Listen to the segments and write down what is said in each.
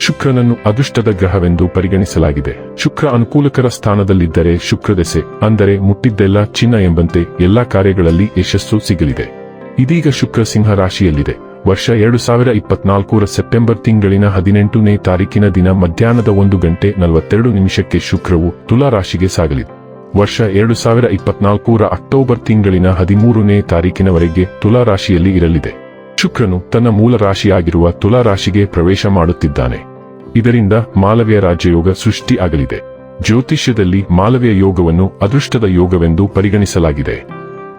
ಶುಕ್ರನನ್ನು ಅದೃಷ್ಟದ ಗ್ರಹವೆಂದು ಪರಿಗಣಿಸಲಾಗಿದೆ. ಶುಕ್ರ ಅನುಕೂಲಕರ ಸ್ಥಾನದಲ್ಲಿದ್ದರೆ ಶುಕ್ರದೆಸೆ ಅಂದರೆ ಮುಟ್ಟಿದ್ದೆಲ್ಲ ಚಿನ್ನ ಎಂಬಂತೆ ಎಲ್ಲಾ ಕಾರ್ಯಗಳಲ್ಲಿ ಯಶಸ್ಸು ಸಿಗಲಿದೆ. ಇದೀಗ ಶುಕ್ರ ಸಿಂಹ ರಾಶಿಯಲ್ಲಿದೆ. ವರ್ಷ ಎರಡು ಸಾವಿರ ಇಪ್ಪತ್ನಾಲ್ಕರ ಸೆಪ್ಟೆಂಬರ್ ತಿಂಗಳಿನ ಹದಿನೆಂಟನೇ ತಾರೀಕಿನ ದಿನ ಮಧ್ಯಾಹ್ನದ ಒಂದು ಗಂಟೆ ನಲವತ್ತೆರಡು ನಿಮಿಷಕ್ಕೆ ಶುಕ್ರವು ತುಲಾ ರಾಶಿಗೆ ಸಾಗಲಿದೆ. ವರ್ಷ ಎರಡು ಸಾವಿರ ಇಪ್ಪತ್ನಾಲ್ಕರ ಅಕ್ಟೋಬರ್ ತಿಂಗಳಿನ ಹದಿಮೂರನೇ ತಾರೀಕಿನವರೆಗೆ ತುಲಾ ರಾಶಿಯಲ್ಲಿ ಇರಲಿದೆ. ಶುಕ್ರನು ತನ್ನ ಮೂಲ ರಾಶಿಯಾಗಿರುವ ತುಲಾ ರಾಶಿಗೆ ಪ್ರವೇಶ ಮಾಡುತ್ತಿದ್ದಾನೆ. ಇದರಿಂದ ಮಾಲವ್ಯ ರಾಜ್ಯಯೋಗ ಸೃಷ್ಟಿ ಆಗಲಿದೆ. ಜ್ಯೋತಿಷ್ಯದಲ್ಲಿ ಮಾಲವ್ಯ ಯೋಗವನ್ನು ಅದೃಷ್ಟದ ಯೋಗವೆಂದು ಪರಿಗಣಿಸಲಾಗಿದೆ.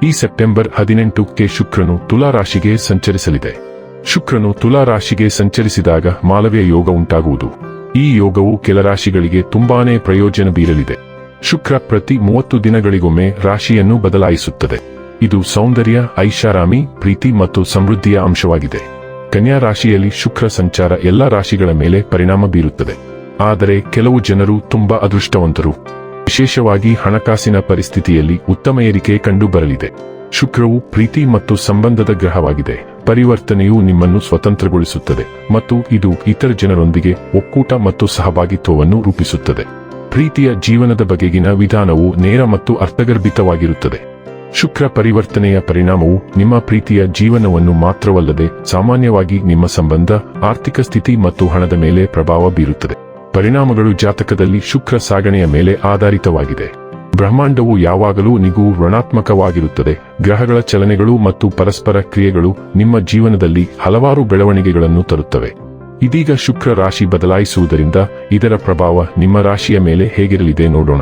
ಈ ಸೆಪ್ಟೆಂಬರ್ ಹದಿನೆಂಟಕ್ಕೆ ಶುಕ್ರನು ತುಲಾ ರಾಶಿಗೆ ಸಂಚರಿಸಲಿದೆ. ಶುಕ್ರನು ತುಲಾ ರಾಶಿಗೆ ಸಂಚರಿಸಿದಾಗ ಮಾಲವ್ಯ ಯೋಗ ಉಂಟಾಗುವುದು. ಈ ಯೋಗವು ಕೆಲ ರಾಶಿಗಳಿಗೆ ತುಂಬಾನೇ ಪ್ರಯೋಜನ ಬೀರಲಿದೆ. ಶುಕ್ರ ಪ್ರತಿ ಮೂವತ್ತು ದಿನಗಳಿಗೊಮ್ಮೆ ರಾಶಿಯನ್ನು ಬದಲಾಯಿಸುತ್ತದೆ. ಇದು ಸೌಂದರ್ಯ, ಐಷಾರಾಮಿ, ಪ್ರೀತಿ ಮತ್ತು ಸಮೃದ್ಧಿಯ ಅಂಶವಾಗಿದೆ. ಕನ್ಯಾ ರಾಶಿಯಲ್ಲಿ ಶುಕ್ರ ಸಂಚಾರ ಎಲ್ಲ ರಾಶಿಗಳ ಮೇಲೆ ಪರಿಣಾಮ ಬೀರುತ್ತದೆ. ಆದರೆ ಕೆಲವು ಜನರು ತುಂಬಾ ಅದೃಷ್ಟವಂತರು. ವಿಶೇಷವಾಗಿ ಹಣಕಾಸಿನ ಪರಿಸ್ಥಿತಿಯಲ್ಲಿ ಉತ್ತಮ ಏರಿಕೆ ಕಂಡುಬರಲಿದೆ. ಶುಕ್ರವು ಪ್ರೀತಿ ಮತ್ತು ಸಂಬಂಧದ ಗ್ರಹವಾಗಿದೆ. ಪರಿವರ್ತನೆಯು ನಿಮ್ಮನ್ನು ಸ್ವತಂತ್ರಗೊಳಿಸುತ್ತದೆ ಮತ್ತು ಇದು ಇತರ ಜನರೊಂದಿಗೆ ಒಕ್ಕೂಟ ಮತ್ತು ಸಹಭಾಗಿತ್ವವನ್ನು ರೂಪಿಸುತ್ತದೆ. ಪ್ರೀತಿಯ ಜೀವನದ ಬಗೆಗಿನ ವಿಧಾನವು ನೇರ ಮತ್ತು ಅರ್ಥಗರ್ಭಿತವಾಗಿರುತ್ತದೆ. ಶುಕ್ರ ಪರಿವರ್ತನೆಯ ಪರಿಣಾಮವು ನಿಮ್ಮ ಪ್ರೀತಿಯ ಜೀವನವನ್ನು ಮಾತ್ರವಲ್ಲದೆ ಸಾಮಾನ್ಯವಾಗಿ ನಿಮ್ಮ ಸಂಬಂಧ, ಆರ್ಥಿಕ ಸ್ಥಿತಿ ಮತ್ತು ಹಣದ ಮೇಲೆ ಪ್ರಭಾವ ಬೀರುತ್ತದೆ. ಪರಿಣಾಮಗಳು ಜಾತಕದಲ್ಲಿ ಶುಕ್ರ ಸಾಗಣೆಯ ಮೇಲೆ ಆಧಾರಿತವಾಗಿದೆ. ಬ್ರಹ್ಮಾಂಡವು ಯಾವಾಗಲೂ ನಿಗೂ ಋಣಾತ್ಮಕವಾಗಿರುತ್ತದೆ. ಗ್ರಹಗಳ ಚಲನೆಗಳು ಮತ್ತು ಪರಸ್ಪರ ಕ್ರಿಯೆಗಳು ನಿಮ್ಮ ಜೀವನದಲ್ಲಿ ಹಲವಾರು ಬೆಳವಣಿಗೆಗಳನ್ನು ತರುತ್ತವೆ. ಇದೀಗ ಶುಕ್ರ ರಾಶಿ ಬದಲಾಯಿಸುವುದರಿಂದ ಇದರ ಪ್ರಭಾವ ನಿಮ್ಮ ರಾಶಿಯ ಮೇಲೆ ಹೇಗಿರಲಿದೆ ನೋಡೋಣ.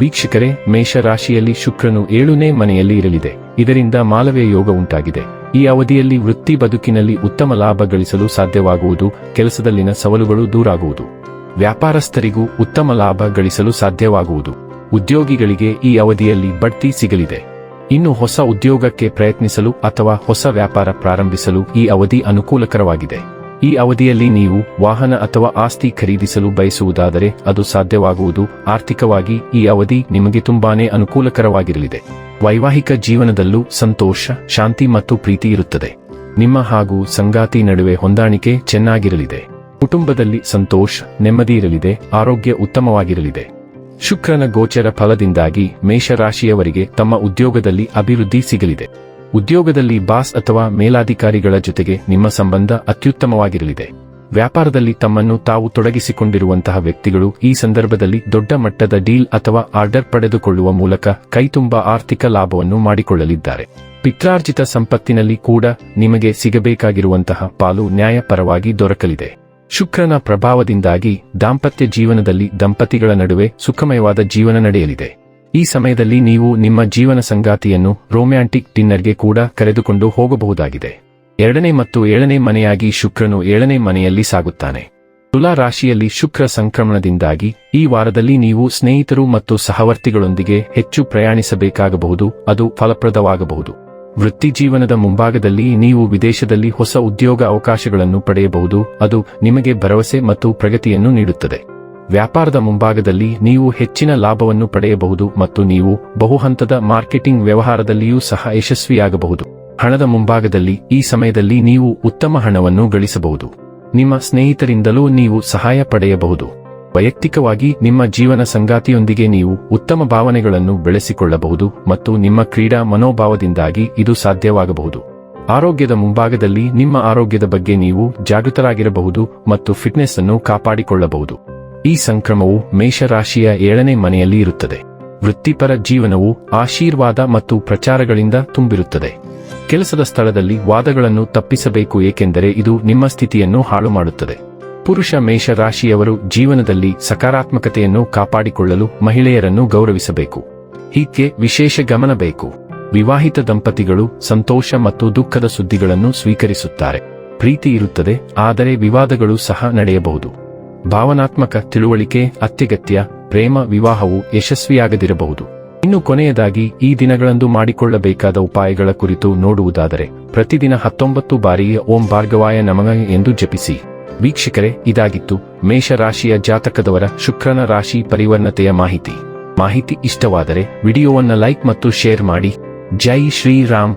ವೀಕ್ಷಕರೇ ಮೇಷ ರಾಶಿಯಲ್ಲಿ ಶುಕ್ರನು ಏಳುನೇ ಮನೆಯಲ್ಲಿ ಇರಲಿದೆ. ಇದರಿಂದ ಮಾಲವ್ಯ ಯೋಗ ಉಂಟಾಗಿದೆ. ಈ ಅವಧಿಯಲ್ಲಿ ವೃತ್ತಿ ಬದುಕಿನಲ್ಲಿ ಉತ್ತಮ ಲಾಭ ಗಳಿಸಲು ಸಾಧ್ಯವಾಗುವುದು, ಕೆಲಸದಲ್ಲಿನ ಸವಾಲುಗಳು ದೂರಾಗುವುದು. ವ್ಯಾಪಾರಸ್ಥರಿಗೂ ಉತ್ತಮ ಲಾಭ ಗಳಿಸಲು ಸಾಧ್ಯವಾಗುವುದು. ಉದ್ಯೋಗಿಗಳಿಗೆ ಈ ಅವಧಿಯಲ್ಲಿ ಬಡ್ತಿ ಸಿಗಲಿದೆ. ಇನ್ನು ಹೊಸ ಉದ್ಯೋಗಕ್ಕೆ ಪ್ರಯತ್ನಿಸಲು ಅಥವಾ ಹೊಸ ವ್ಯಾಪಾರ ಪ್ರಾರಂಭಿಸಲು ಈ ಅವಧಿ ಅನುಕೂಲಕರವಾಗಿದೆ. ಈ ಅವಧಿಯಲ್ಲಿ ನೀವು ವಾಹನ ಅಥವಾ ಆಸ್ತಿ ಖರೀದಿಸಲು ಬಯಸುವುದಾದರೆ ಅದು ಸಾಧ್ಯವಾಗುವುದು. ಆರ್ಥಿಕವಾಗಿ ಈ ಅವಧಿ ನಿಮಗೆ ತುಂಬಾನೇ ಅನುಕೂಲಕರವಾಗಿರಲಿದೆ. ವೈವಾಹಿಕ ಜೀವನದಲ್ಲೂ ಸಂತೋಷ, ಶಾಂತಿ ಮತ್ತು ಪ್ರೀತಿ ಇರುತ್ತದೆ. ನಿಮ್ಮ ಹಾಗೂ ಸಂಗಾತಿ ನಡುವೆ ಹೊಂದಾಣಿಕೆ ಚೆನ್ನಾಗಿರಲಿದೆ. ಕುಟುಂಬದಲ್ಲಿ ಸಂತೋಷ, ನೆಮ್ಮದಿ ಇರಲಿದೆ. ಆರೋಗ್ಯ ಉತ್ತಮವಾಗಿರಲಿದೆ. ಶುಕ್ರನ ಗೋಚರ ಫಲದಿಂದಾಗಿ ಮೇಷರಾಶಿಯವರಿಗೆ ತಮ್ಮ ಉದ್ಯೋಗದಲ್ಲಿ ಅಭಿವೃದ್ಧಿ ಸಿಗಲಿದೆ. ಉದ್ಯೋಗದಲ್ಲಿ ಬಾಸ್ ಅಥವಾ ಮೇಲಾಧಿಕಾರಿಗಳ ಜೊತೆಗೆ ನಿಮ್ಮ ಸಂಬಂಧ ಅತ್ಯುತ್ತಮವಾಗಿರಲಿದೆ. ವ್ಯಾಪಾರದಲ್ಲಿ ತಮ್ಮನ್ನು ತಾವು ತೊಡಗಿಸಿಕೊಂಡಿರುವಂತಹ ವ್ಯಕ್ತಿಗಳು ಈ ಸಂದರ್ಭದಲ್ಲಿ ದೊಡ್ಡ ಮಟ್ಟದ ಡೀಲ್ ಅಥವಾ ಆರ್ಡರ್ ಪಡೆದುಕೊಳ್ಳುವ ಮೂಲಕ ಕೈತುಂಬ ಆರ್ಥಿಕ ಲಾಭವನ್ನು ಮಾಡಿಕೊಳ್ಳಲಿದ್ದಾರೆ. ಪಿತ್ರಾರ್ಜಿತ ಸಂಪತ್ತಿನಲ್ಲಿ ಕೂಡ ನಿಮಗೆ ಸಿಗಬೇಕಾಗಿರುವಂತಹ ಪಾಲು ನ್ಯಾಯಪರವಾಗಿ ದೊರಕಲಿದೆ. ಶುಕ್ರನ ಪ್ರಭಾವದಿಂದಾಗಿ ದಾಂಪತ್ಯ ಜೀವನದಲ್ಲಿ ದಂಪತಿಗಳ ನಡುವೆ ಸುಖಮಯವಾದ ಜೀವನ ನಡೆಯಲಿದೆ. ಈ ಸಮಯದಲ್ಲಿ ನೀವು ನಿಮ್ಮ ಜೀವನ ಸಂಗಾತಿಯನ್ನು ರೊಮ್ಯಾಂಟಿಕ್ ಡಿನ್ನರ್ಗೆ ಕೂಡ ಕರೆದುಕೊಂಡು ಹೋಗಬಹುದಾಗಿದೆ. ಎರಡನೇ ಮತ್ತು ಏಳನೇ ಮನೆಯಾಗಿ ಶುಕ್ರನು ಏಳನೇ ಮನೆಯಲ್ಲಿ ಸಾಗುತ್ತಾನೆ. ತುಲಾ ರಾಶಿಯಲ್ಲಿ ಶುಕ್ರ ಸಂಕ್ರಮಣದಿಂದಾಗಿ ಈ ವಾರದಲ್ಲಿ ನೀವು ಸ್ನೇಹಿತರು ಮತ್ತು ಸಹವರ್ತಿಗಳೊಂದಿಗೆ ಹೆಚ್ಚು ಪ್ರಯಾಣಿಸಬೇಕಾಗಬಹುದು, ಅದು ಫಲಪ್ರದವಾಗಬಹುದು. ವೃತ್ತಿ ಜೀವನದ ಮುಂಭಾಗದಲ್ಲಿ ನೀವು ವಿದೇಶದಲ್ಲಿ ಹೊಸ ಉದ್ಯೋಗ ಅವಕಾಶಗಳನ್ನು ಪಡೆಯಬಹುದು, ಅದು ನಿಮಗೆ ಭರವಸೆ ಮತ್ತು ಪ್ರಗತಿಯನ್ನು ನೀಡುತ್ತದೆ. ವ್ಯಾಪಾರದ ಮುಂಭಾಗದಲ್ಲಿ ನೀವು ಹೆಚ್ಚಿನ ಲಾಭವನ್ನು ಪಡೆಯಬಹುದು ಮತ್ತು ನೀವು ಬಹುಹಂತದ ಮಾರ್ಕೆಟಿಂಗ್ ವ್ಯವಹಾರದಲ್ಲಿಯೂ ಸಹ ಯಶಸ್ವಿಯಾಗಬಹುದು. ಹಣದ ಮುಂಭಾಗದಲ್ಲಿ ಈ ಸಮಯದಲ್ಲಿ ನೀವು ಉತ್ತಮ ಹಣವನ್ನು ಗಳಿಸಬಹುದು. ನಿಮ್ಮ ಸ್ನೇಹಿತರಿಂದಲೂ ನೀವು ಸಹಾಯ ಪಡೆಯಬಹುದು. ವೈಯಕ್ತಿಕವಾಗಿ ನಿಮ್ಮ ಜೀವನ ಸಂಗಾತಿಯೊಂದಿಗೆ ನೀವು ಉತ್ತಮ ಭಾವನೆಗಳನ್ನು ಬೆಳೆಸಿಕೊಳ್ಳಬಹುದು ಮತ್ತು ನಿಮ್ಮ ಕ್ರೀಡಾ ಮನೋಭಾವದಿಂದಾಗಿ ಇದು ಸಾಧ್ಯವಾಗಬಹುದು. ಆರೋಗ್ಯದ ಮುಂಭಾಗದಲ್ಲಿ ನಿಮ್ಮ ಆರೋಗ್ಯದ ಬಗ್ಗೆ ನೀವು ಜಾಗೃತರಾಗಿರಬಹುದು ಮತ್ತು ಫಿಟ್ನೆಸ್ ಅನ್ನು ಕಾಪಾಡಿಕೊಳ್ಳಬಹುದು. ಈ ಸಂಕ್ರಮವು ಮೇಷರಾಶಿಯ ಏಳನೇ ಮನೆಯಲ್ಲಿ ಇರುತ್ತದೆ. ವೃತ್ತಿಪರ ಜೀವನವು ಆಶೀರ್ವಾದ ಮತ್ತು ಪ್ರಚಾರಗಳಿಂದ ತುಂಬಿರುತ್ತದೆ. ಕೆಲಸದ ಸ್ಥಳದಲ್ಲಿ ವಾದಗಳನ್ನು ತಪ್ಪಿಸಬೇಕು ಏಕೆಂದರೆ ಇದು ನಿಮ್ಮ ಸ್ಥಿತಿಯನ್ನು ಹಾಳು ಮಾಡುತ್ತದೆ. ಪುರುಷ ಮೇಷರಾಶಿಯವರು ಜೀವನದಲ್ಲಿ ಸಕಾರಾತ್ಮಕತೆಯನ್ನು ಕಾಪಾಡಿಕೊಳ್ಳಲು ಮಹಿಳೆಯರನ್ನು ಗೌರವಿಸಬೇಕು. ಹೀಗೆ ವಿಶೇಷ ಗಮನ ಬೇಕು. ವಿವಾಹಿತ ದಂಪತಿಗಳು ಸಂತೋಷ ಮತ್ತು ದುಃಖದ ಸುದ್ದಿಗಳನ್ನು ಸ್ವೀಕರಿಸುತ್ತಾರೆ. ಪ್ರೀತಿ ಇರುತ್ತದೆ, ಆದರೆ ವಿವಾದಗಳು ಸಹ ನಡೆಯಬಹುದು. ಭಾವನಾತ್ಮಕ ತಿಳುವಳಿಕೆ ಅತ್ಯಗತ್ಯ ಪ್ರೇಮ ವಿವಾಹವು ಯಶಸ್ವಿಯಾಗದಿರಬಹುದು. ಇನ್ನು ಕೊನೆಯದಾಗಿ ಈ ದಿನಗಳಂದು ಮಾಡಿಕೊಳ್ಳಬೇಕಾದ ಉಪಾಯಗಳ ಕುರಿತು ನೋಡುವುದಾದರೆ, ಪ್ರತಿದಿನ ಹತ್ತೊಂಬತ್ತು ಬಾರಿ ಓಂ ಭಾರ್ಗವಾಯ ನಮಃ ಎಂದು ಜಪಿಸಿ. ವೀಕ್ಷಕರೇ, ಇದಾಗಿತ್ತು ಮೇಷರಾಶಿಯ ಜಾತಕದವರ ಶುಕ್ರನ ರಾಶಿ ಪರಿವರ್ಣತೆಯ ಮಾಹಿತಿ. ಮಾಹಿತಿ ಇಷ್ಟವಾದರೆ ವಿಡಿಯೋವನ್ನು ಲೈಕ್ ಮತ್ತು ಶೇರ್ ಮಾಡಿ. ಜೈ ಶ್ರೀರಾಮ್.